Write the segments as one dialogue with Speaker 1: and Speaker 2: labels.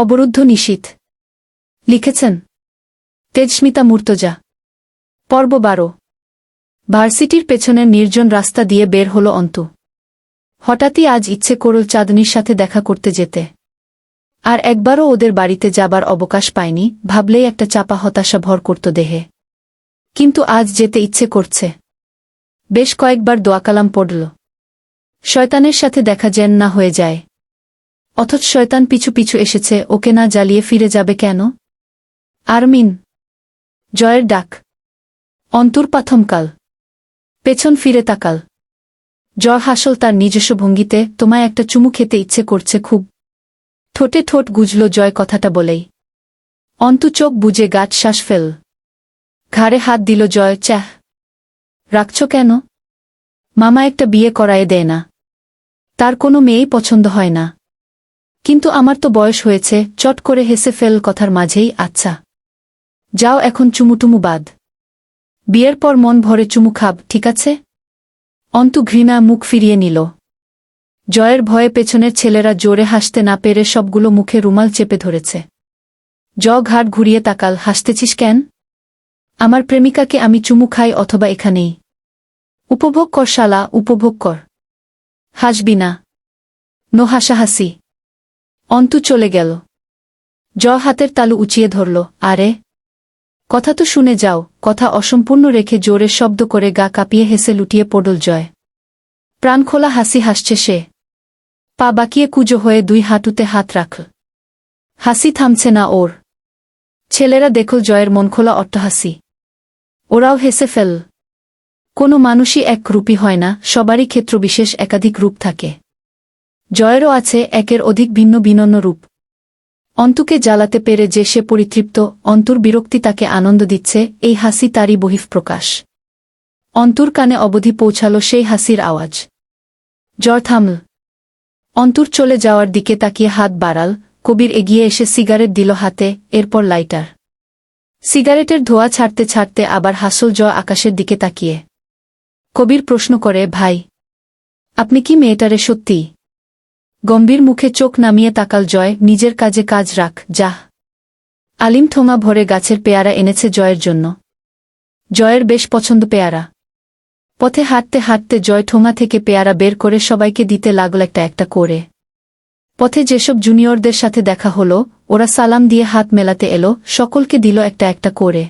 Speaker 1: অবরুদ্ধ নিশীথ লিখেছেন, তেজস্মিতা মূর্তজা। পর্ব বারো। ভার্সিটির পেছনের নির্জন রাস্তা দিয়ে বের হল অন্তু। হঠাৎই আজ ইচ্ছে করল চাঁদনির সাথে দেখা করতে যেতে। আর একবারও ওদের বাড়িতে যাবার অবকাশ পায়নি, ভাবলেই একটা চাপা হতাশা ভর করত দেহে। কিন্তু আজ যেতে ইচ্ছে করছে। বেশ কয়েকবার দোয়াকালাম পড়ল। শয়তানের সাথে দেখা যেন না হয়ে যায়। অথচ শয়তান পিছু পিছু এসেছে, ওকে না জ্বালিয়ে ফিরে যাবে কেন? আরমিন। জয়ের ডাক। অন্তর পাথমকাল পেছন ফিরে তাকাল। জয় হাসল তার নিজস্ব ভঙ্গিতে, তোমায় একটা চুমু খেতে ইচ্ছে করছে খুব। ঠোঁটে ঠোঁট গুজল জয় কথাটা বলেই। অন্তু চোখ বুঝে গাছ শ্বাস ফেল। ঘাড়ে হাত দিল জয় চাহ রাখছ কেন? মামা একটা বিয়ে করায় দেয় না। তার কোনো মেয়েই পছন্দ হয় না। কিন্তু আমার তো বয়স হয়েছে, চট করে হেসে ফেল কথার মাঝেই আচ্ছা। যাও এখন চুমুটুমু বাদ। বিয়ের পর মন ভরে চুমু খাব, ঠিক আছে? অন্তু ঘৃণা মুখ ফিরিয়ে নিল। জয়ের ভয়ে পেছনের ছেলেরা জোরে হাসতে না পেরে সবগুলো মুখে রুমাল চেপে ধরেছে। জ ঘাট ঘুরিয়ে তাকাল, হাসতেছিস কেন? আমার প্রেমিকাকে আমি চুমু খাই অথবা এখানেই। উপভোগ কর শালা, উপভোগ কর। হাসবি না। নো হাসাহাসি। অন্তু চলে গেল। জ হাতের তালু উঁচিয়ে ধরল, আরে? কথা তো শুনে যাও, কথা অসম্পূর্ণ রেখে জোরে শব্দ করে গা কাঁপিয়ে হেসে লুটিয়ে পড়ল জয়। প্রাণখোলা হাসি হাসছে সে। পা বাকিয়ে কুজো হয়ে দুই হাঁটুতে হাত রাখল হাসি থামছে না ওর। ছেলেরা দেখল জয়ের মনখোলা অট্টহাসি। ওরাও হেসে ফেল। কোনো মানুষই এক রূপী হয় না, সবারই ক্ষেত্রবিশেষ একাধিক রূপ থাকে। জয়েরও আছে একের অধিক ভিন্ন বিনন্ন রূপ। অন্তুকে জ্বালাতে পেরে যে সে পরিতৃপ্ত, অন্তুর বিরক্তি তাকে আনন্দ দিচ্ছে, এই হাসি তারই বহিঃপ্রকাশ। অন্তুর কানে অবধি পৌঁছাল সেই হাসির আওয়াজ। জ্বর থামল অন্তুর চলে যাওয়ার দিকে তাকিয়ে হাত বাড়াল, কবির এগিয়ে এসে সিগারেট দিল হাতে, এরপর লাইটার। সিগারেটের ধোয়া ছাড়তে ছাড়তে আবার হাসল জয় আকাশের দিকে তাকিয়ে। কবির প্রশ্ন করে, ভাই, আপনি কি মেয়েটারে সত্যি গম্ভীর মুখে চোখ নামিয়ে তাকাল জয়, নিজের কাজে কাজ রাখ, যাহ। আলিম ঠোঙা ভরে গাছের পেয়ারা এনেছে জয়ের জন্য। জয়ের বেশ পছন্দ পেয়ারা। পথে হাঁটতে হাঁটতে জয় ঠোঙা থেকে পেয়ারা বের করে সবাইকে দিতে লাগল একটা একটা করে। পথে যেসব জুনিয়রদের সাথে দেখা হলো, ওরা সালাম দিয়ে হাত মেলাতে এলো, সকলকে দিল একটা একটা করে।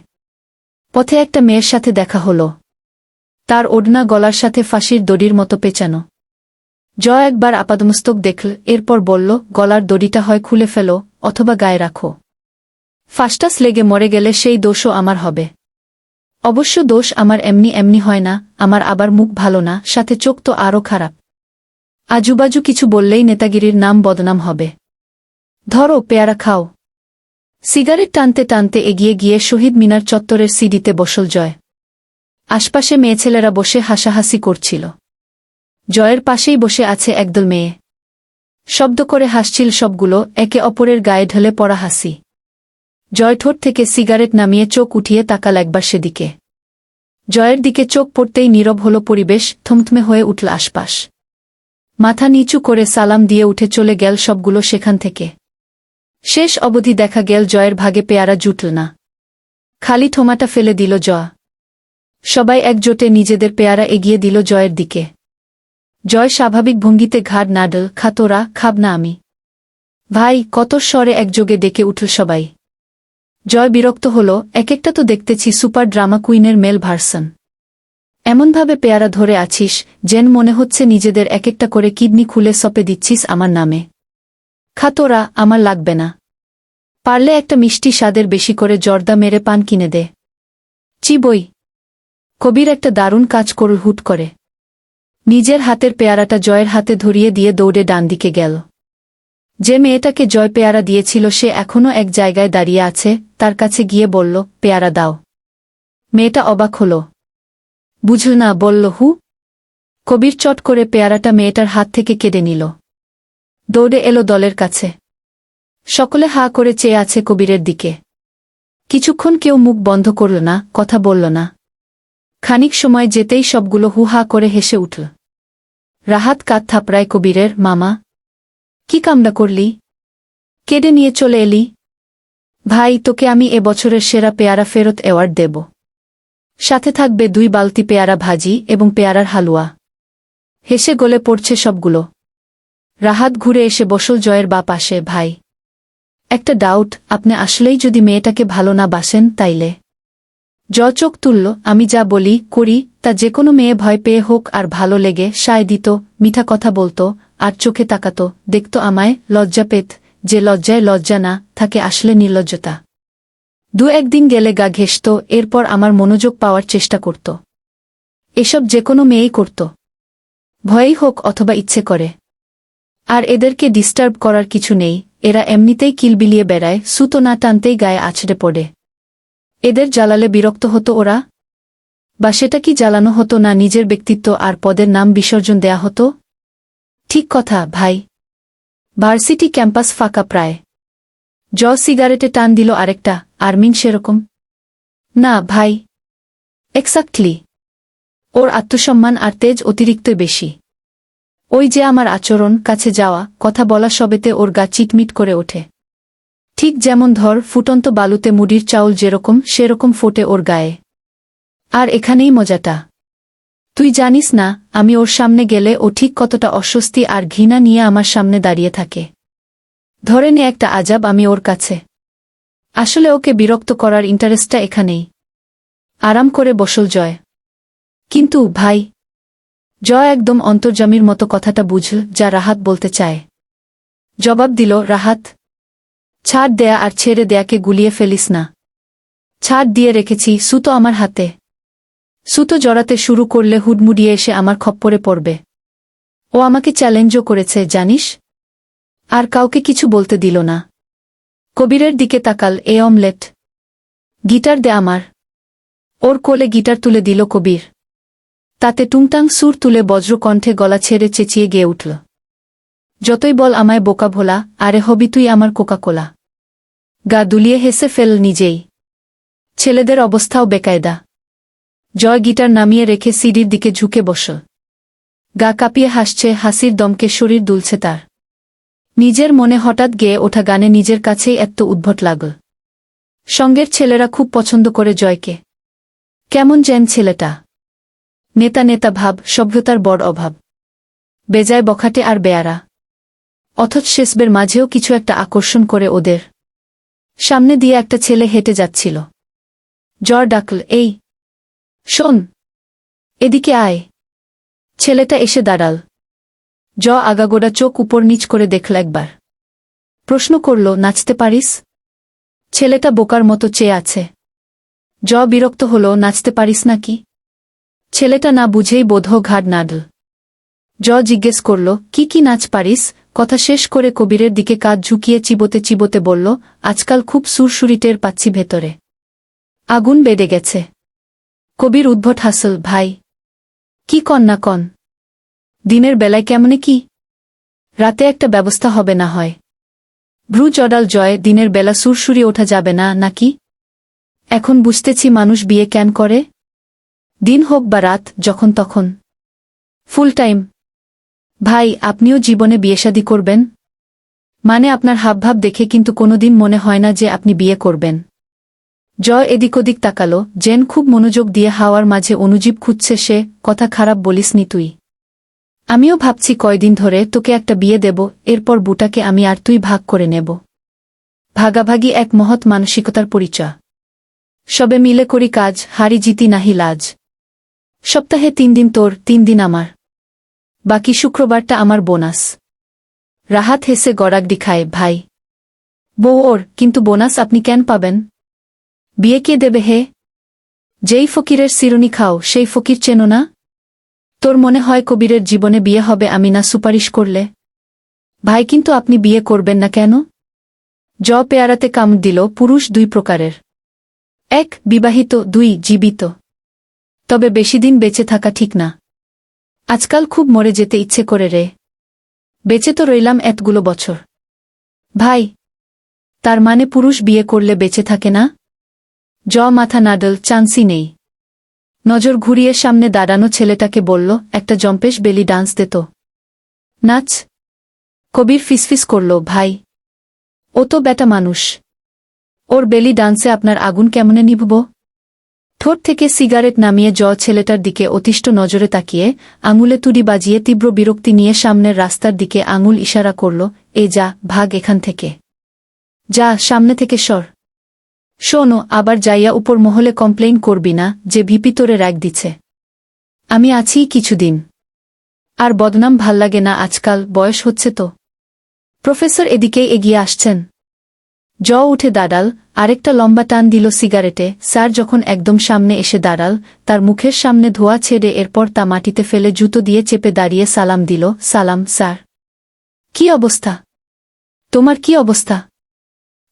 Speaker 1: পথে একটা মেয়ের সাথে দেখা হলো। তার ওড়না গলার সাথে ফাঁসির দড়ির মতো পেঁচানো। জয় একবার আপাদমস্তক দেখল, এরপর বলল, গলার দড়িটা হয় খুলে ফেলো, অথবা গায়ে রাখো। ফাস্টাস লেগে মরে গেলে সেই দোষও আমার হবে। অবশ্য দোষ আমার এমনি এমনি হয় না, আমার আবার মুখ ভালো না, সাথে চোখ তো আরও খারাপ। আজুবাজু কিছু বললেই নেতাগিরির নাম বদনাম হবে। ধরো, পেয়ারা খাও। সিগারেট টানতে টানতে এগিয়ে গিয়ে শহীদ মিনার চত্বরের সিডিতে বসল জয়। আশপাশে মেয়েছেলেরা বসে হাসাহাসি করছিল। জয়ের পাশেই বসে আছে একদল মেয়ে। শব্দ করে হাসছিল সবগুলো, একে অপরের গায়ে ঢলে পড়া হাসি। জয় ঠোঁট থেকে সিগারেট নামিয়ে চোখ উঠিয়ে তাকাল একবার সেদিকে। জয়ের দিকে চোখ পড়তেই নীরব হল পরিবেশ, থমথমে হয়ে উঠল আশপাশ। মাথা নিচু করে সালাম দিয়ে উঠে চলে গেল সবগুলো সেখান থেকে। শেষ অবধি দেখা গেল জয়ের ভাগে পেয়ারা জুটল না। খালি ঠোমাটা ফেলে দিল জয়া। সবাই একজোটে নিজেদের পেয়ারা এগিয়ে দিল জয়ের দিকে। জয় স্বাভাবিক ভঙ্গিতে ঘাড় নাডল, খাতোরা, খাব না আমি। ভাই, কত স্বরে একযোগে ডেকে উঠল সবাই। জয় বিরক্ত হল এক একটা তো দেখতেছি সুপার ড্রামা কুইনের মেল ভার্সন। এমনভাবে পেয়ারা ধরে আছিস, যেন মনে হচ্ছে নিজেদের এক একটা করে কিডনি খুলে সপে দিচ্ছিস আমার নামে। খাতোরা, আমার লাগবে না। পারলে একটা মিষ্টি স্বাদের বেশি করে জর্দা মেরে পান কিনে দে। চি বই কবির একটা দারুণ কাজ করল হুট করে। নিজের হাতের পেয়ারাটা জয়ের হাতে ধরিয়ে দিয়ে দৌড়ে ডান দিকে গেল। যে মেয়েটাকে জয় পেয়ারা দিয়েছিল সে এখনও এক জায়গায় দাঁড়িয়ে আছে, তার কাছে গিয়ে বলল, পেয়ারা দাও। মেয়েটা অবাক হল। বুঝল না, বলল, হু? কবির চট করে পেয়ারাটা মেয়েটার হাত থেকে কেড়ে নিল। দৌড়ে এলো দলের কাছে। সকলে হা করে চেয়ে আছে কবিরের দিকে। কিছুক্ষণ কেউ মুখ বন্ধ করল না, কথা বলল না। খানিক সময় যেতেই সবগুলো হুহা করে হেসে উঠল। রাহাত কাত থাপড়ায় কবিরের, মামা, কি কামড়া করলি? কেড়ে নিয়ে চলে এলি? ভাই, তোকে আমি এ বছরের সেরা পেয়ারা ফেরত অ্যাওয়ার্ড দেব। সাথে থাকবে দুই বালতি পেয়ারা ভাজি এবং পেয়ারার হালুয়া। হেসে গলে পড়ছে সবগুলো। রাহাত ঘুরে এসে বসল জয়ের বা পাশে, ভাই, একটা ডাউট, আপনি আসলেই যদি মেয়েটাকে ভালো না বাসেন তাইলে? জ চোখ তুলল, আমি যা বলি, করি, তা যে কোনো মেয়ে ভয় পেয়ে হোক আর ভালো লেগে, সায় দিত মিঠা কথা বলতো, আর চোখে তাকাত, দেখত আমায়, লজ্জা পেত, যে লজ্জায় লজ্জা না, থাকে আসলে নির্লজ্জতা। দু একদিন গেলে গা ঘেসত, এরপর আমার মনোযোগ পাওয়ার চেষ্টা করত। এসব যে কোনো মেয়েই করত। ভয়েই হোক অথবা ইচ্ছে করে। আর এদেরকে ডিস্টার্ব করার কিছু নেই, এরা এমনিতেই কিলবিলিয়ে বেড়ায়, সুতো না টানতেই গায়ে আছড়ে পড়ে। এদের জ্বালালে বিরক্ত হতো ওরা? বা সেটা কি জ্বালানো হতো না নিজের ব্যক্তিত্ব আর পদের নাম বিসর্জন দেয়া হতো? ঠিক কথা, ভাই। ভার্সিটি ক্যাম্পাস ফাঁকা প্রায়। জ সিগারেটে টান দিল আরেকটা, আরমিন সেরকম। না, ভাই। এক্সাক্টলি। ওর আত্মসম্মান আর তেজ অতিরিক্তই বেশি। ওই যে আমার আচরণ, কাছে যাওয়া, কথা বলা সবেতে ওর গা চিটমিট করে ওঠে। ঠিক যেমন ধর ফুটন্ত বালুতে মুড়ির চাউল যেরকম, সেরকম ফোটে ওর গায়ে। আর এখানেই মজাটা। তুই জানিস না, আমি ওর সামনে গেলে ও ঠিক কতটা অস্বস্তি আর ঘৃণা নিয়ে আমার সামনে দাঁড়িয়ে থাকে। ধরে নে একটা আজাব আমি ওর কাছে। আসলে ওকে বিরক্ত করার ইন্টারেস্টটা এখানেই। আরাম করে বসল জয়। কিন্তু, ভাই। জয় একদম অন্তর্জামীর মতো কথাটা বুঝল, যা রাহাত বলতে চায়। জবাব দিল, রাহাত ছাড় দেয়া আর ছেড়ে দেয়াকে গুলিয়ে ফেলিস না। ছাড় দিয়ে রেখেছি, সুতো আমার হাতে। সুতো জড়াতে শুরু করলে হুডমুড়িয়ে এসে আমার খপ্পরে পড়বে। ও আমাকে চ্যালেঞ্জও করেছে, জানিস? আর কাউকে কিছু বলতে দিল না। কবিরের দিকে তাকাল, এ অমলেট। গিটার দে আমার। ওর কোলে গিটার তুলে দিল কবির। তাতে টুংটাং সুর তুলে বজ্রকণ্ঠে গলা ছেড়ে চেঁচিয়ে গেয়ে উঠল। যতই বল আমায় বোকা ভোলা, আরে হবি তুই আমার কোকাকোলা। গা দুলিয়ে হেসে ফেল নিজেই। ছেলেদের অবস্থাও বেকায়দা। জয় গিটার নামিয়ে রেখে সিডির দিকে ঝুঁকে বস। গা কাঁপিয়ে হাসছে, হাসির দমকে শরীর দুলছে তার। নিজের মনে হঠাৎ গেয়ে ওঠা গানে নিজের কাছেই এত উদ্ভট লাগল। সঙ্গের ছেলেরা খুব পছন্দ করে জয়কে। কেমন যেন ছেলেটা। নেতা নেতা ভাব, সভ্যতার বড় অভাব। বেজায় বখাটে আর বেয়ারা। অথচ শেষবের মাঝেও কিছু একটা আকর্ষণ করে ওদের। সামনে দিয়ে একটা ছেলে হেঁটে যাচ্ছিল। জ্বর ডাকল, এই, শোন, এদিকে আয়। ছেলেটা এসে দাঁড়াল। জ আগাগোড়া চোখ উপর নিচ করে দেখল একবার। প্রশ্ন করল, নাচতে পারিস? ছেলেটা বোকার মতো চেয়ে আছে। জ বিরক্ত হল, নাচতে পারিস নাকি? ছেলেটা না বুঝেই বোধ ঘাড় নাডল। জ জিজ্ঞেস করল, কি কি নাচ পারিস? কথা শেষ করে কবিরের দিকে কাজ ঝুঁকিয়ে চিবোতে চিবোতে বলল, আজকাল খুব সুরসুরি টের পাচ্ছি ভেতরে। আগুন বেড়ে গেছে। কবির উদ্ভট হাসল, ভাই, কি কন না কন? দিনের বেলায় কেমনে কি? রাতে একটা ব্যবস্থা হবে না হয়। ভ্রু জডাল জয় দিনের বেলা সুরসুরি ওঠা যাবে না নাকি এখন বুঝতেছি মানুষ বিয়ে কেন করে? দিন হোক বা রাত, যখন তখন। ফুল টাইম ভাই, আপনিও জীবনে বিয়েশাদি করবেন? মানে আপনার হাবভাব দেখে কিন্তু কোনোদিন মনে হয় না যে আপনি বিয়ে করবেন। জয় এদিক ওদিক তাকালো, জেন খুব মনোযোগ দিয়ে হাওয়ার মাঝে অনুজীব খুঁজছে সে, কথা খারাপ বলিসনি তুই। আমিও ভাবছি কয়দিন ধরে তোকে একটা বিয়ে দেব, এরপর বুটাকে আমি আর তুই ভাগ করে নেব। ভাগাভাগি এক মহৎ মানসিকতার পরিচয়। সবে মিলে করি কাজ, হারি জিতি নাহি লাজ। সপ্তাহে তিন দিন তোর, তিন দিন আমার। বাকি শুক্রবারটা আমার বোনাস। রাহাত হেসে গড়াগডি খায়, ভাই। বউ ওর, কিন্তু বোনাস আপনি কেন পাবেন? বিয়ে কে দেবে হে? যেই ফকিরের সিরুনি খাও, সেই ফকির চেনো না? তোর মনে হয় কবিরের জীবনে বিয়ে হবে আমি না সুপারিশ করলে? ভাই, কিন্তু আপনি বিয়ে করবেন না কেন? জ পেয়ারাতে কাম দিল, পুরুষ দুই প্রকারের। এক, বিবাহিত, দুই, জীবিত। তবে বেশি দিন বেঁচে থাকা ঠিক না। আজকাল খুব মরে যেতে ইচ্ছে করে রে। বেঁচে তো রইলাম এতগুলো বছর। ভাই, তার মানে পুরুষ বিয়ে করলে বেঁচে থাকে না? জ মাথা নাডল চান্সই নেই। নজর ঘুরিয়ে সামনে দাঁড়ানো ছেলেটাকে বলল, একটা জম্পেশ বেলি ডান্স দে তো। নাচ। কবির ফিসফিস করল, ভাই, ও তো বেটা মানুষ। ওর বেলি ডান্সে আপনার আগুন কেমনে নিভব? ঠোঁট থেকে সিগারেট নামিয়ে জ ছেলেটার দিকে অতিষ্ঠ নজরে তাকিয়ে আঙুলে তুড়ি বাজিয়ে তীব্র বিরক্তি নিয়ে সামনের রাস্তার দিকে আঙুল ইশারা করল, এ যা, ভাগ এখান থেকে। যা, সামনে থেকে সর। শোনো, আবার যাইয়া উপর মহলে কমপ্লেইন করবি না যে ভিপি তোরে র্যাক দিছে। আমি আছি কিছুদিন। আর বদনাম ভালো লাগে না আজকাল, বয়স হচ্ছে তো। প্রফেসর এদিকেই এগিয়ে আসছেন। জ উঠে দাঁড়াল, আরেকটা লম্বা টান দিল সিগারেটে। স্যার যখন একদম সামনে এসে দাঁড়াল, তার মুখের সামনে ধোয়া ছেড়ে এরপর তা মাটিতে ফেলে জুতো দিয়ে চেপে দাঁড়িয়ে সালাম দিল, সালাম, স্যার। কি অবস্থা? তোমার কি অবস্থা?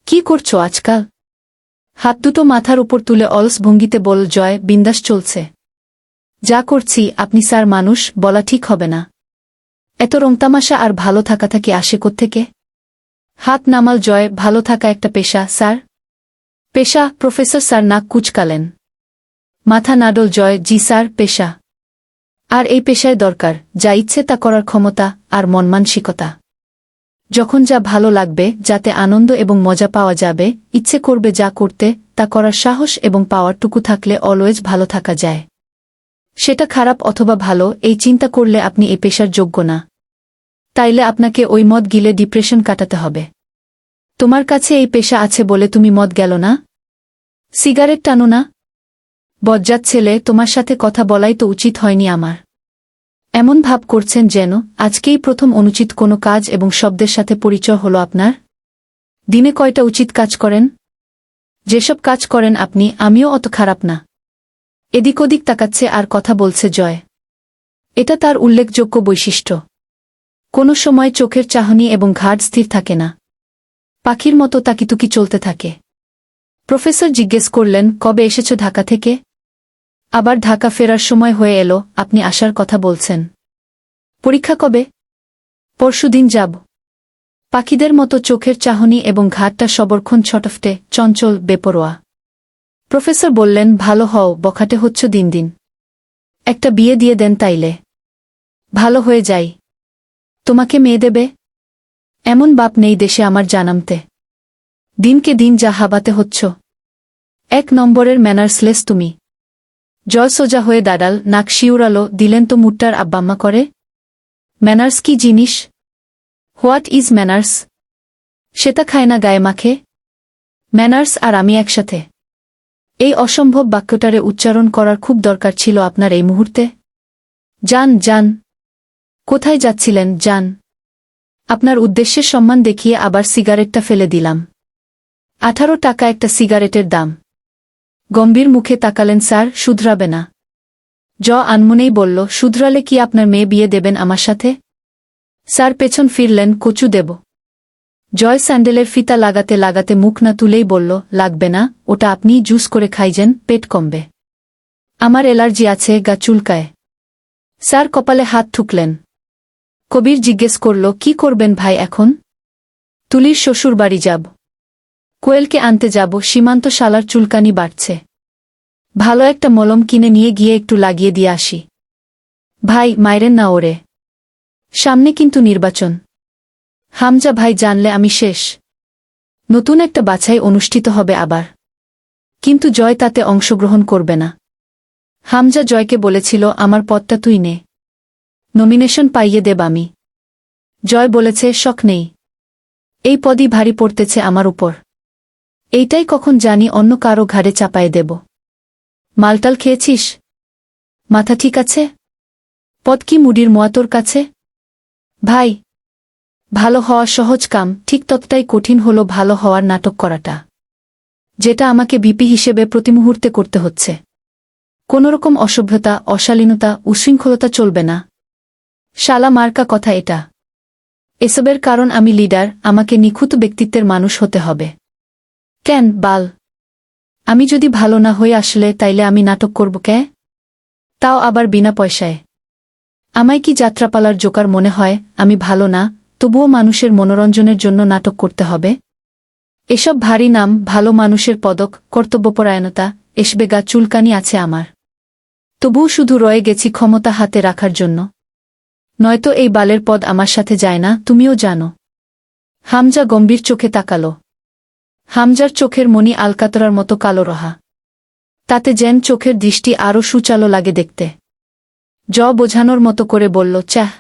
Speaker 1: কি করছ আজকাল? হাত দুটো মাথার উপর তুলে অলস ভঙ্গিতে বল, জয়, বিন্দাস চলছে। যা করছি, আপনি স্যার মানুষ, বলা ঠিক হবে না। এত রংতামাশা আর ভালো থাকা থাকি আসে থেকে হাত নামাল জয়, ভালো থাকা একটা পেশা, স্যার। পেশা, প্রফেসর স্যার, নাক কুচকালেন। মাথা নাডল জয়, জি স্যার, পেশা। আর এই পেশায় দরকার, যা ইচ্ছে তা করার ক্ষমতা আর মন মানসিকতা। যখন যা ভালো লাগবে, যাতে আনন্দ এবং মজা পাওয়া যাবে, ইচ্ছে করবে যা করতে, তা করার সাহস এবং পাওয়ারটুকু থাকলে অলওয়েজ ভালো থাকা যায়। সেটা খারাপ অথবা ভালো, এই চিন্তা করলে আপনি এ পেশার যোগ্য না। তাইলে আপনাকে ওই মদ গিলে ডিপ্রেশন কাটাতে হবে। তোমার কাছে এই পেশা আছে বলে তুমি মদ গেল না? সিগারেট টানো না? বজ্জাত ছেলে, তোমার সাথে কথা বলাই তো উচিত হয়নি আমার। এমন ভাব করছেন যেন আজকেই প্রথম অনুচিত কোনো কাজ এবং শব্দের সাথে পরিচয় হলো আপনার। দিনে কয়টা উচিত কাজ করেন? যেসব কাজ করেন আপনি, আমিও অত খারাপ না। এদিক ওদিক তাকাচ্ছে আর কথা বলছে জয়। এটা তার উল্লেখযোগ্য বৈশিষ্ট্য। কোনো সময় চোখের চাহনি এবং ঘাট স্থির থাকে না। পাখির মতো তাকিতুকি চলতে থাকে। প্রফেসর জিজ্ঞেস করলেন, কবে এসেছ ঢাকা থেকে? আবার, ঢাকা ফেরার সময় হয়ে এলো, আপনি আসার কথা বলছেন। পরীক্ষা কবে? পরশুদিন যাব। পাখিদের মতো চোখের চাহনি এবং ঘাটটা সবরক্ষণ ছটফটে, চঞ্চল, বেপরোয়া। প্রফেসর বললেন, ভালো হও, বখাটে হচ্ছ দিন দিন। একটা বিয়ে দিয়ে দেন তাইলে। ভালো হয়ে যাই। তোমাকে মেয়ে দেবে? এমন বাপ নেই দেশে আমার জানামতে। দিনকে দিন যা হাবাতে হচ্ছ। এক নম্বরের ম্যানার্সলেস তুমি। জয় সোজা হয়ে দাঁড়াল, নাক শিউরালো, দিলেন তো মুট্টার আব্বাম্মা করে। ম্যানার্স কি জিনিস? What is manners? সেটা খায় না গায়ে মাখে। ম্যানার্স আর আমি একসাথে। এই অসম্ভব বাক্যটারে উচ্চারণ করার খুব দরকার ছিল আপনার এই মুহূর্তে। যান যান। কোথায় যাচ্ছিলেন যান আপনার উদ্দেশ্যের সম্মান দেখিয়ে আবার সিগারেটটা ফেলে দিলাম। আঠারো টাকা একটা সিগারেটের দাম। গম্ভীর মুখে তাকালেন, স্যার, শুধরাবে না। জ আনমনেই বলল, শুধরালে কি আপনার মেয়ে বিয়ে দেবেন আমার সাথে? স্যার পেছন ফিরলেন, কচু দেব। জয় স্যান্ডেলের ফিতা লাগাতে লাগাতে মুখ না তুলেই বলল, লাগবে না, ওটা আপনি জুস করে খাইজেন, পেট কমবে। আমার এলার্জি আছে, গা চুলকায়। স্যার কপালে হাত ঠুকলেন। কবির জিজ্ঞেস করল, কি করবেন ভাই এখন? তুলির শ্বশুর বাড়ি যাব। কোয়েলকে আনতে যাব, সীমান্ত শালার চুলকানি বাড়ছে। ভালো একটা মলম কিনে নিয়ে গিয়ে একটু লাগিয়ে দিয়ে আসি। ভাই, মাইরেন না ওরে। সামনে কিন্তু নির্বাচন। হামজা ভাই জানলে আমি শেষ। নতুন একটা বাছাই অনুষ্ঠিত হবে আবার। কিন্তু জয় তাতে অংশগ্রহণ করবে না। হামজা জয়কে বলেছিল, আমার পদটা তুই নে। নমিনেশন পাইয়ে দেব আমি। জয় বলেছে, শখ নেই। এই পদই ভারী পড়তেছে আমার উপর। এইটাই কখন জানি অন্য কারও ঘাড়ে চাপায়ে দেব। মালটাল খেয়েছিস? মাথা ঠিক আছে? পদ কি মুডির মোয়া তোর কাছে? ভাই, ভালো হওয়া সহজ কাম, ঠিক ততটাই কঠিন হলো ভালো হওয়ার নাটক করাটা। যেটা আমাকে বিপি হিসেবে প্রতিমুহূর্তে করতে হচ্ছে। কোনোরকম অসভ্যতা, অশালীনতা, উশৃঙ্খলতা চলবে না। শালা মার্কা কথা এটা। এসবের কারণ আমি লিডার, আমাকে নিখুঁত ব্যক্তিত্বের মানুষ হতে হবে। কেন, বাল? আমি যদি ভালো না হয়ে আসলে তাইলে আমি নাটক করব কে? তাও আবার বিনা পয়সায়। আমায় কি যাত্রাপালার জোকার মনে হয়, আমি ভালো না, তবুও মানুষের মনোরঞ্জনের জন্য নাটক করতে হবে? এসব ভারী নাম, ভালো মানুষের পদক, কর্তব্যপরায়ণতা, এসবেগা চুলকানি আছে আমার। তবুও শুধু রয়ে গেছি ক্ষমতা হাতে রাখার জন্য। নয়তো এই বালের পদ আমার সাথে যায় না, তুমিও জানো। হামজা গম্ভীর চোখে তাকাল। হামজার চোখের মণি আলকাতরার মতো কালো রহা। তাতে যেন চোখের দৃষ্টি আরও সুচালো লাগে দেখতে। জ বোঝানোর মতো করে বলল, চাহ,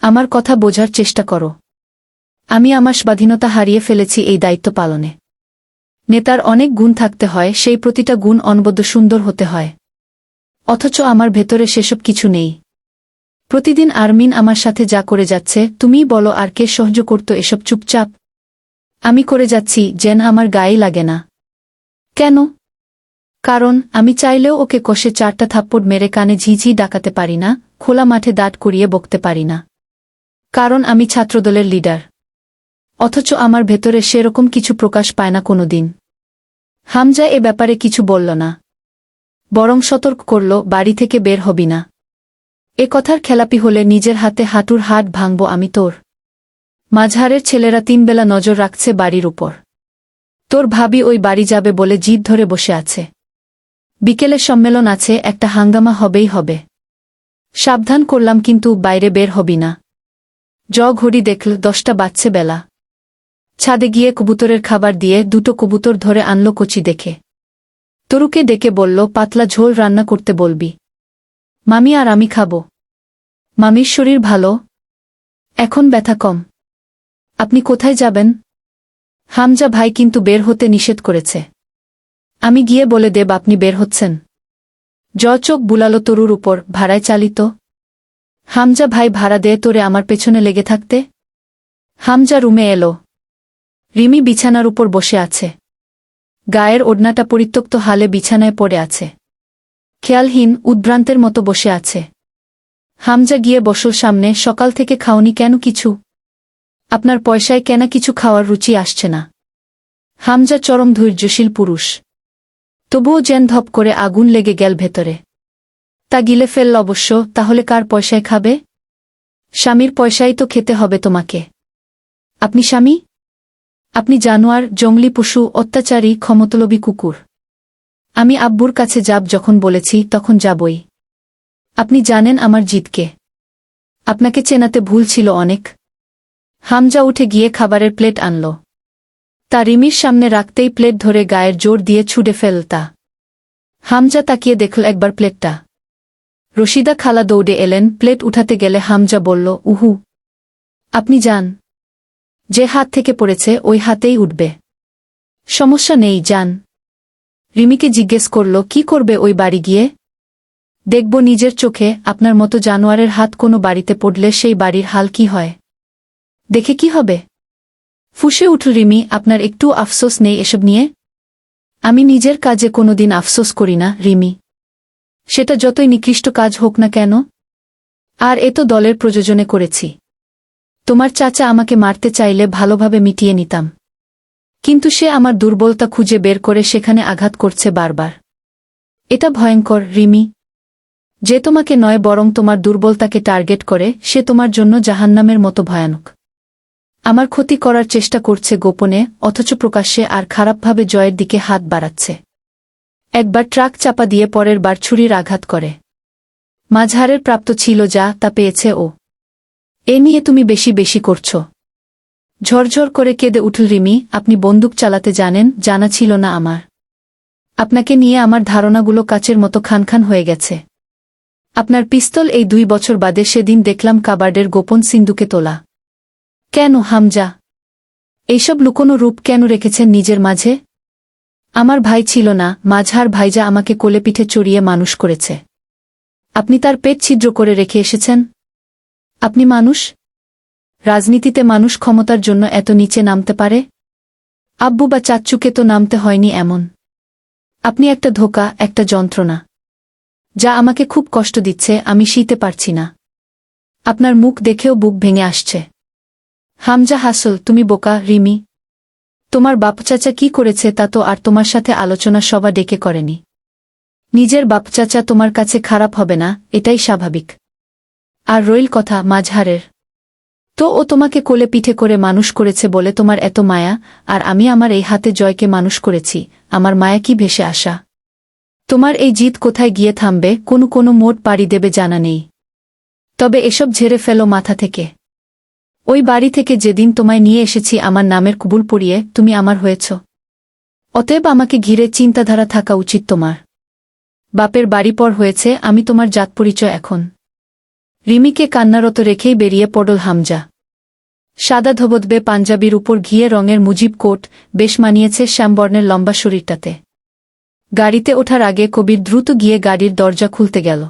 Speaker 1: আমার কথা বোঝার চেষ্টা করো। আমি আমার স্বাধীনতা হারিয়ে ফেলেছি এই দায়িত্ব পালনে। নেতার অনেক গুণ থাকতে হয়, সেই প্রতিটা গুণ অনবদ্য সুন্দর হতে হয়। অথচ আমার ভেতরে সেসব কিছু নেই। প্রতিদিন আরমিন আমার সাথে যা করে যাচ্ছে, তুমিই বলো আর কে সহ্য করত এসব চুপচাপ। আমি করে যাচ্ছি, যেন আমার গায়ে লাগে না। কেন? কারণ, আমি চাইলেও ওকে কষে চারটা থাপ্পড় মেরে কানে ঝিঝি ডাকাতে পারি না, খোলা মাঠে দাঁড় করিয়ে বকতে পারি না। কারণ, আমি ছাত্রদলের লিডার। অথচ আমার ভেতরে সেরকম কিছু প্রকাশ পায় না কোনোদিন। হামজা এ ব্যাপারে কিছু বলল না। বরং সতর্ক করল, বাড়ি থেকে বের হবি না। এ কথার খেলাপি হলে নিজের হাতে হাঁটুর হাট ভাঙব আমি তোর। মাঝহারের ছেলেরা তিনবেলা নজর রাখছে বাড়ির উপর। তোর ভাবি ওই বাড়ি যাবে বলে জিদ ধরে বসে আছে। বিকেলে সম্মেলন আছে, একটা হাঙ্গামা হবেই হবে। সাবধান করলাম কিন্তু বাইরে বের হবি না। জ ঘড়ি দেখল দশটা বাজছে বেলা। ছাদে গিয়ে কবুতরের খাবার দিয়ে দুটো কবুতর ধরে আনলো কচি দেখে। তরুকে ডেকে বলল, পাতলা ঝোল রান্না করতে বলবি। মামি আর আমি খাব। মামির শরীর ভালো। এখন ব্যথা কম। আপনি কোথায় যাবেন? হামজা ভাই কিন্তু বের হতে নিষেধ করেছে। আমি গিয়ে বলে দেব আপনি বের হচ্ছেন। জ চোখ বুলালো তরুর উপর, ভাড়ায় চালিত। হামজা ভাই ভাড়া দে তোরে আমার পেছনে লেগে থাকতে। হামজা রুমে এলো। রিমি বিছানার উপর বসে আছে। গায়ের ওড়নাটা পরিত্যক্ত হালে বিছানায় পড়ে আছে। খেয়ালহীন উদ্ভ্রান্তের মতো বসে আছে। হামজা গিয়ে বসল সামনে, সকাল থেকে খাওনি কেন কিছু? আপনার পয়সায় কেনা কিছু খাওয়ার রুচি আসছে না? হামজা চরম ধৈর্যশীল পুরুষ। তবুও যেন ধপ করে আগুন লেগে গেল ভেতরে। তা গিলে ফেলল অবশ্য, তাহলে কার পয়সায় খাবে? স্বামীর পয়সাই তো খেতে হবে তোমাকে। আপনি স্বামী? আপনি জানোয়ার, জঙ্গলি পশু, অত্যাচারী ক্ষমতলবী কুকুর। আমি আব্বুর কাছে যাব যখন বলেছি, তখন যাবই। আপনি জানেন আমার জিতকে আপনাকে চেনাতে ভুল ছিল অনেক। হামজা উঠে গিয়ে খাবারের প্লেট আনল। তা রিমির সামনে রাখতেই প্লেট ধরে গায়ের জোর দিয়ে ছুড়ে ফেলতা। হামজা তাকিয়ে দেখল একবার প্লেটটা। রশিদা খালা দৌড়ে এলেন, প্লেট উঠাতে গেলে হামজা বলল, উহু। আপনি যান। যে হাত থেকে পড়েছে, ওই হাতেই উঠবে। সমস্যা নেই, যান। রিমিকে জিজ্ঞেস করল, কি করবে ওই বাড়ি গিয়ে? দেখব নিজের চোখে, আপনার মতো জানোয়ারের হাত কোনো বাড়িতে পড়লে সেই বাড়ির হাল কি হয়? দেখে কি হবে? ফুসে উঠল রিমি, আপনার একটু আফসোস নেই এসব নিয়ে? আমি নিজের কাজে কোনোদিন আফসোস করি না, রিমি। সেটা যতই নিকৃষ্ট কাজ হোক না কেন, আর এ তো দলের প্রযোজনে করেছি। তোমার চাচা আমাকে মারতে চাইলে ভালোভাবে মিটিয়ে নিতাম। কিন্তু সে আমার দুর্বলতা খুঁজে বের করে সেখানে আঘাত করছে বারবার। এটা ভয়ঙ্কর, রিমি। যে তোমাকে নয়, বরং তোমার দুর্বলতাকে টার্গেট করে, সে তোমার জন্য জাহান্নামের মতো ভয়ানক। আমার ক্ষতি করার চেষ্টা করছে গোপনে, অথচ প্রকাশ্যে আর খারাপভাবে জয়ের দিকে হাত বাড়াচ্ছে। একবার ট্রাক চাপা দিয়ে পরের বার ছুরির আঘাত করে। মাঝহারের প্রাপ্ত ছিল যা, তা পেয়েছে ও। এ নিয়ে তুমি বেশি বেশি করছ। ঝরঝর করে কেঁদে উঠল, রিমি, আপনি বন্দুক চালাতে জানেন, জানা ছিল না আমার। আপনাকে নিয়ে আমার ধারণাগুলো কাচের মতো খানখান হয়ে গেছে। আপনার পিস্তল এই দুই বছর বাদে সেদিন দেখলাম কাবার্ডের গোপন সিন্ধুকে তোলা। কেন, হামজা? এইসব লুকোনো রূপ কেন রেখেছেন নিজের মাঝে? আমার ভাই ছিল না, মাঝহার ভাইজা আমাকে কোলে পিঠে চড়িয়ে মানুষ করেছে। আপনি তার পেট ছিদ্র করে রেখে এসেছেন? আপনি মানুষ? রাজনীতিতে মানুষ ক্ষমতার জন্য এত নিচে নামতে পারে? আব্বু বা চাচ্চুকে তো নামতে হয়নি এমন। আপনি একটা ধোকা, একটা যন্ত্রণা। যা আমাকে খুব কষ্ট দিচ্ছে, আমি শীতে পারছি না। আপনার মুখ দেখেও বুক ভেঙে আসছে। হামজা হাসল, তুমি বোকা, রিমি। তোমার বাপ চাচা কি করেছে তা তো আর তোমার সাথে আলোচনা সভা ডেকে করেনি। নিজের বাপ চাচা তোমার কাছে খারাপ হবে না, এটাই স্বাভাবিক। আর রইল কথা মাঝহারের তো ও তোমাকে কোলে পিঠে করে মানুষ করেছে বলে তোমার এত মায়া, আর আমি আমার এই হাতে জয়কে মানুষ করেছি, আমার মায়া কি ভেসে আসা? তোমার এই জিত কোথায় গিয়ে থামবে, কোনো কোনো মোট পাড়ি দেবে জানা নেই। তবে এসব ঝেড়ে ফেলো মাথা থেকে। ওই বাড়ি থেকে যেদিন তোমায় নিয়ে এসেছি আমার নামের কুবুল পড়িয়ে তুমি আমার হয়েছ। অতএব আমাকে ঘিরে চিন্তাধারা থাকা উচিত তোমার। বাপের বাড়ি পর হয়েছে, আমি তোমার জাত পরিচয় এখন। রিমিকে কান্নারত রেখেই বেরিয়ে পড়ল হামজা। সাদা ধবদবে পাঞ্জাবির উপর ঘিয়ে রঙের মুজিব কোট বেশ মানিয়েছে শ্যামবর্ণের লম্বা শরীরটাতে। গাড়িতে ওঠার আগে কবির দ্রুত গিয়ে গাড়ির দরজা খুলতে গেল।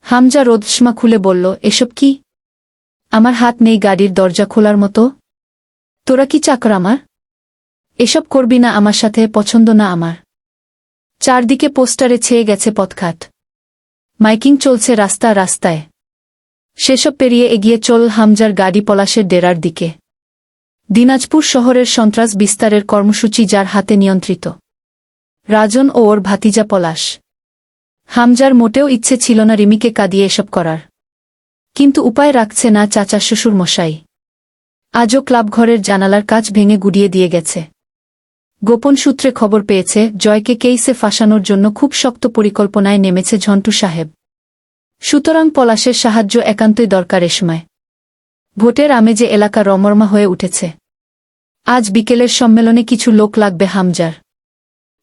Speaker 1: হামজা রোদসমা খুলে বলল, এসব কি? আমার হাত নেই গাড়ির দরজা খোলার মতো। তোরা কি চাকর আমার? এসব করবি না আমার সাথে, পছন্দ না আমার। চারদিকে পোস্টারে ছেয়ে গেছে পথঘাট। মাইকিং চলছে রাস্তা রাস্তায়। সেসব পেরিয়ে এগিয়ে চল হামজার গাড়ি পলাশের ডেরার দিকে। দিনাজপুর শহরের সন্ত্রাস বিস্তারের কর্মসূচি যার হাতে নিয়ন্ত্রিত। রাজন ও ওর ভাতিজা পলাশ। হামজার মোটেও ইচ্ছে ছিল না রিমিকে কাঁদিয়ে এসব করার। কিন্তু উপায় রাখছে না চাচা শ্বশুর মশাই। আজও ক্লাবঘরের জানালার কাজ ভেঙে গুড়িয়ে দিয়ে গেছে। গোপন সূত্রে খবর পেয়েছে, জয়কে কেইসে ফাঁসানোর জন্য খুব শক্ত পরিকল্পনায় নেমেছে ঝন্টু সাহেব। সুতরাং পলাশের সাহায্য একান্তই দরকার এ সময়। ভোটের আমেজে এলাকা রমরমা হয়ে উঠেছে। আজ বিকেলের সম্মেলনে কিছু লোক লাগবে হামজার।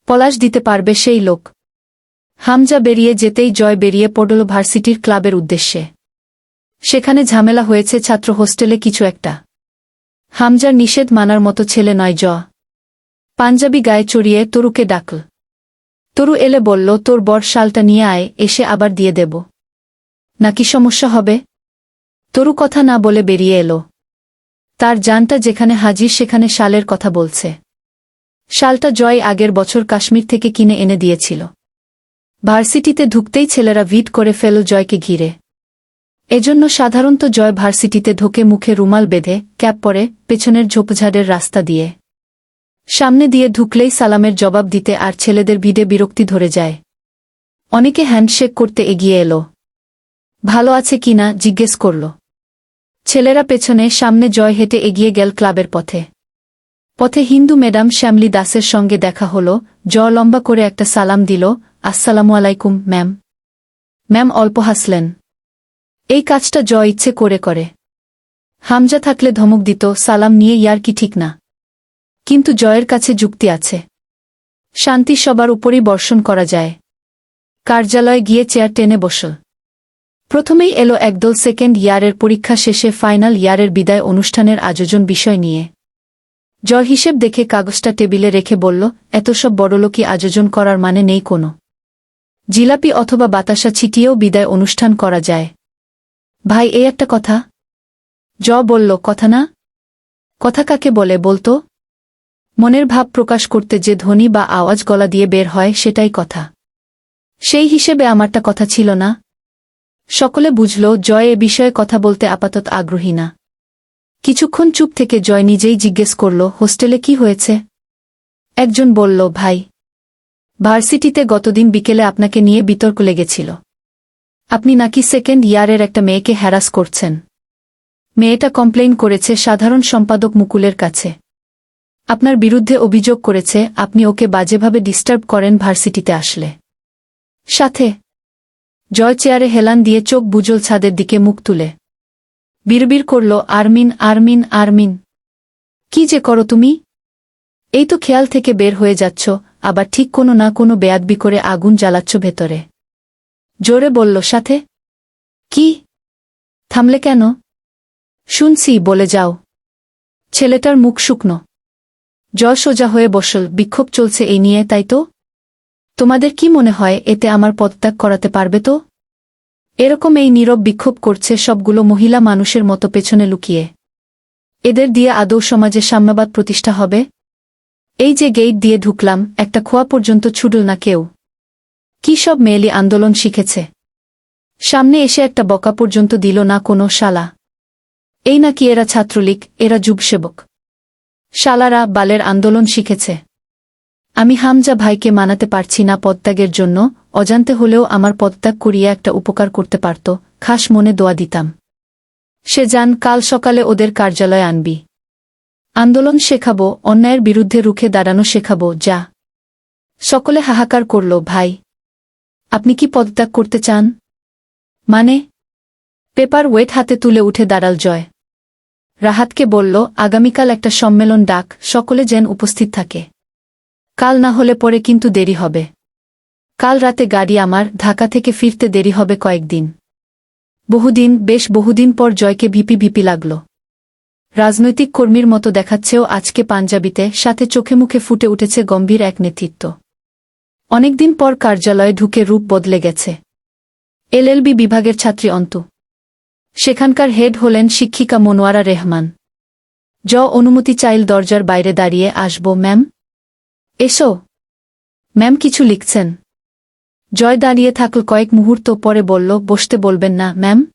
Speaker 1: পলাশ দিতে পারবে সেই লোক। হামজা বেরিয়ে যেতেই জয় বেরিয়ে পড়ল ভার্সিটির ক্লাবের উদ্দেশ্যে। সেখানে ঝামেলা হয়েছে ছাত্র হোস্টেলে কিছু একটা। হামজার নিষেধ মানার মতো ছেলে নয় জ। পাঞ্জাবি গায়ে চড়িয়ে তরুকে ডাকল। তরু এলে বলল, তোর বর শালটা নিয়ে আয়, এসে আবার দিয়ে দেব। নাকি সমস্যা হবে? তরু কথা না বলে বেরিয়ে এলো। তার জানটা যেখানে হাজির সেখানে শালের কথা বলছে। শালটা জয় আগের বছর কাশ্মীর থেকে কিনে এনে দিয়েছিল। ভার্সিটিতে ঢুকতেই ছেলেরা ভিট করে ফেল জয়কে ঘিরে। এজন্য সাধারণত জয় ভার্সিটিতে ঢোকে মুখে রুমাল বেঁধে, ক্যাপ পরে, পেছনের ঝোপঝাড়ের রাস্তা দিয়ে। সামনে দিয়ে ঢুকলেই সালামের জবাব দিতে আর ছেলেদের ভিড়ে বিরক্তি ধরে যায়। অনেকে হ্যান্ডশেক করতে এগিয়ে এলো। ভালো আছে কিনা জিজ্ঞেস করল। ছেলেরা পেছনে সামনে জয় হেঁটে এগিয়ে গেল ক্লাবের পথে। পথে হিন্দু ম্যাডাম শ্যামলি দাসের সঙ্গে দেখা হল, জ লম্বা করে একটা সালাম দিল, আসসালামু আলাইকুম, ম্যাম। ম্যাম অল্প হাসলেন। এই কাজটা জ ইচ্ছে করে করে। হামজা থাকলে ধমক দিত, সালাম নিয়ে ইয়ার কি ঠিক না। কিন্তু জয়ের কাছে যুক্তি আছে। শান্তি সবার উপরই বর্ষণ করা যায়। কার্যালয়ে গিয়ে চেয়ার টেনে বসল। প্রথমেই এলো একদল সেকেন্ড ইয়ারের পরীক্ষা শেষে ফাইনাল ইয়ারের বিদায় অনুষ্ঠানের আয়োজন বিষয় নিয়ে। জয় হিসেব দেখে কাগজটা টেবিলে রেখে বলল, এত সব বড়লোকি আয়োজন করার মানে নেই কোনো। জিলাপি অথবা বাতাসা ছিটিয়েও বিদায় অনুষ্ঠান করা যায়। ভাই, এই একটা কথা। জ বলল, কথা না? কথা কাকে বলে বলতো? মনের ভাব প্রকাশ করতে যে ধ্বনি বা আওয়াজ গলা দিয়ে বের হয়, সেটাই কথা। সেই হিসেবে আমারটা কথা ছিল না। সকলে বুঝল, জয় এ বিষয়ে কথা বলতে আপাতত আগ্রহী না। কিছুক্ষণ চুপ থেকে জয় নিজেই জিজ্ঞেস করল, হোস্টেলে কি হয়েছে? একজন বলল, ভাই, ভার্সিটিতে গতদিন বিকেলে আপনাকে নিয়ে বিতর্ক লেগেছিল। আপনি নাকি সেকেন্ড ইয়ারের একটা মেয়েকে হ্যারাস করছেন। মেয়েটা কমপ্লেইন করেছে সাধারণ সম্পাদক মুকুলের কাছে। আপনার বিরুদ্ধে অভিযোগ করেছে, আপনি ওকে বাজেভাবে ডিস্টার্ব করেন ভার্সিটিতে আসলে। সাথে জয় চেয়ারে হেলান দিয়ে চোখ বুজল ছাদের দিকে মুখ তুলে। বিড়বিড় করল, আরমিন আরমিন আরমিন। কি যে করো তুমি? এই তো খেয়াল থেকে বের হয়ে যাচ্ছ, আবার ঠিক কোনো না কোনো বেয়াদবি করে আগুন জ্বালাচ্ছ ভেতরে। জোরে বলল, সাথে? কি? থামলে কেন? শুনছি, বলে যাও। ছেলেটার মুখ শুকনো। জয় সোজা হয়ে বসল, বিক্ষোভ চলছে এই নিয়ে, তাই তো? তোমাদের কি মনে হয় এতে আমার পদত্যাগ করাতে পারবে তো? এরকম এই নীরব বিক্ষোভ করছে সবগুলো মহিলা মানুষের মতো পেছনে লুকিয়ে। এদের দিয়ে আদৌ সমাজে সাম্যবাদ প্রতিষ্ঠা হবে? এই যে গেইট দিয়ে ঢুকলাম, একটা খোয়া পর্যন্ত ছুটল না কেউ। কি সব মেয়েলি আন্দোলন শিখেছে। সামনে এসে একটা বকা পর্যন্ত দিল না কোনো শালা। এই নাকি এরা ছাত্রলীগ, এরা যুবসেবক। শালারা বালের আন্দোলন শিখেছে। আমি হামজা ভাইকে মানাতে পারছি না পদত্যাগের জন্য, অজান্তে হলেও আমার পদত্যাগ করিয়া একটা উপকার করতে পারত, খাস মনে দোয়া দিতাম। সে যান, কাল সকালে ওদের কার্যালয়ে আনবি। আন্দোলন শেখাবো, অন্যায়ের বিরুদ্ধে রুখে দাঁড়ানো শেখাবো, যা। সকলে হাহাকার করল, ভাই। আপনি কি পদত্যাগ করতে চান? মানে? পেপার ওয়েট হাতে তুলে উঠে দাঁড়াল জয়। রাহাতকে বলল, আগামীকাল একটা সম্মেলন ডাক, সকলে যেন উপস্থিত থাকে। কাল না হলে পরে কিন্তু দেরি হবে। কাল রাতে গাড়ি আমার ঢাকা থেকে ফিরতে দেরি হবে কয়েকদিন। বহুদিন, বেশ বহুদিন পর জয়কে ভিপি ভিপি লাগল। রাজনৈতিক কর্মীর মতো দেখাচ্ছেও আজকে পাঞ্জাবিতে সাথে চোখে মুখে ফুটে উঠেছে গম্ভীর এক নেতৃত্ব। অনেকদিন পর কার্যালয়ে ঢুকে রূপ বদলে গেছে। এলএলবি বিভাগের ছাত্রী অন্তু। সেখানকার হেড হলেন শিক্ষিকা মনোয়ারা রেহমান। জ অনুমতি চাইল দরজার বাইরে দাঁড়িয়ে, আসব, ম্যাম। এসো। ম্যাম কিছু লিখছেন। জয় দাঁড়িয়ে থাকল কয়েক মুহূর্ত পরে বলল, বসতে বলবেন না, ম্যাম।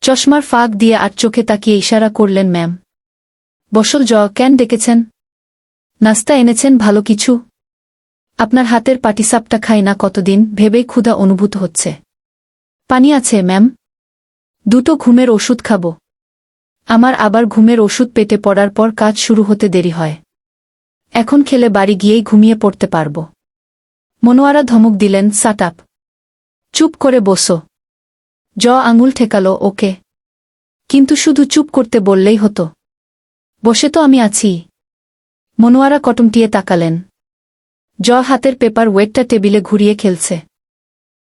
Speaker 1: চশমার ফাঁক দিয়ে আর চোখে তাকিয়ে ইশারা করলেন ম্যাম। বসল জ কেন ডেকেছেন? নাস্তা এনেছেন, ভালো কিছু? আপনার হাতের পাটিসাপটা খাই না কতদিন, ভেবেই ক্ষুধা অনুভূত হচ্ছে। পানি আছে, ম্যাম। দুটো ঘুমের ওষুধ খাব। আমার আবার ঘুমের ওষুধ পেটে পড়ার পর কাজ শুরু হতে দেরি হয়। এখন খেলে বাড়ি গিয়েই ঘুমিয়ে পড়তে পারব। মনোয়ারা ধমক দিলেন, সাট চুপ করে বসো। জ আঙুল ঠেকালো, ওকে। কিন্তু শুধু চুপ করতে বললেই হতো। বসে তো আমি আছি। মনোয়ারা কটমটিয়ে তাকালেন। জ হাতের পেপার ওয়েটটা টেবিলে ঘুরিয়ে খেলছে।